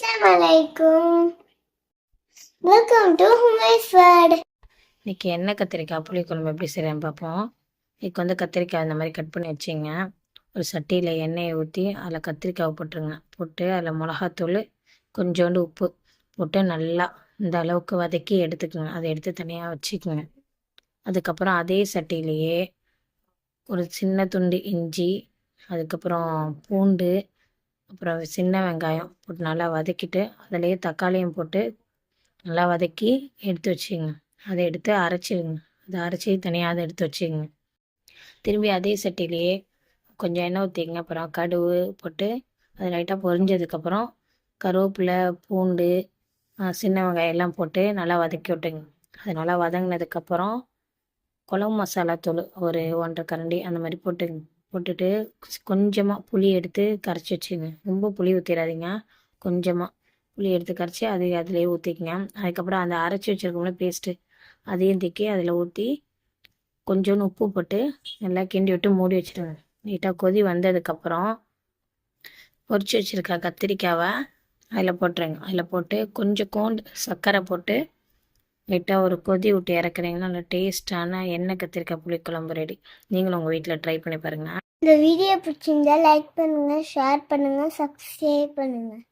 அஸ்ஸலாமலைக்கும் welcome to ஹுமைஸ் world இன்னைக்கு எண்ணெய் கத்திரிக்காய்? புளிக்குழம்பு எப்படி செய்யறேன்னு பார்ப்போம். இதுக்கு வந்து கத்திரிக்காய் இந்த மாதிரி கட் பண்ணி வச்சிங்க. ஒரு சட்டியில் எண்ணெயை ஊற்றி அதில் கத்திரிக்காய் போட்டுருங்க. போட்டு அதில் மிளகாத்தூள் கொஞ்சோண்டு உப்பு போட்டு நல்லா இந்த அளவுக்கு வதக்கி எடுத்துக்கோங்க. அதை எடுத்து தனியாக வச்சுக்கோங்க. அதுக்கப்புறம் அதே சட்டியிலேயே ஒரு சின்ன துண்டு இஞ்சி அதுக்கப்புறம் பூண்டு அப்புறம் சின்ன வெங்காயம் போட்டு நல்லா வதக்கிட்டு அதுலேயே தக்காளியும் போட்டு நல்லா வதக்கி எடுத்து வச்சுங்க. அதை எடுத்து அரைச்சிடுங்க அதை அரைச்சி தனியாக அதை எடுத்து வச்சுங்க. திரும்பி அதே சட்டிலேயே கொஞ்சம் எண்ணெய் ஊற்றிங்க அப்புறம் கடுகு போட்டு அது லைட்டாக பொரிஞ்சதுக்கப்புறம் கருவேப்பிலை பூண்டு சின்ன வெங்காயம் எல்லாம் போட்டு நல்லா வதக்கி விட்டுங்க. அது நல்லா வதங்கினதுக்கப்புறம் குழம்பு மசாலா தூள் ஒரு ஒன்றரை கரண்டி அந்த மாதிரி போட்டுங்க. போட்டுட்டு கொஞ்சமாக புளி எடுத்து கரைச்சி வச்சுங்க ரொம்ப புளி ஊற்றிடாதீங்க கொஞ்சமாக புளி எடுத்து கரைச்சி அது அதிலே ஊற்றிக்கங்க அதுக்கப்புறம் அந்த அரைச்சி வச்சுருக்கோம்ல பேஸ்ட்டு அதையும் தூக்கி அதில் ஊற்றி கொஞ்சோண்டு உப்பு போட்டு நல்லா கிண்டி விட்டு மூடி வச்சுருங்க. நீட்டாக கொதி வந்ததுக்கப்புறம் பொறிச்சு வச்சுருக்க கத்திரிக்காவை அதில் போட்டுருங்க. அதில் போட்டு கொஞ்சம் கோண்டு சர்க்கரை போட்டு லைட்டாக ஒரு கொதி விட்டு இறக்குறீங்கன்னா நல்லா டேஸ்டான எண்ணெய் கத்திரிக்காய் புளிக்குழம்பு ரெடி நீங்களும் உங்கள் வீட்டில் ட்ரை பண்ணி பாருங்கள் இந்த வீடியோ பிடிச்சிருந்தா லைக் பண்ணுங்கள் ஷேர் பண்ணுங்கள் சப்ஸ்கிரைப் பண்ணுங்கள்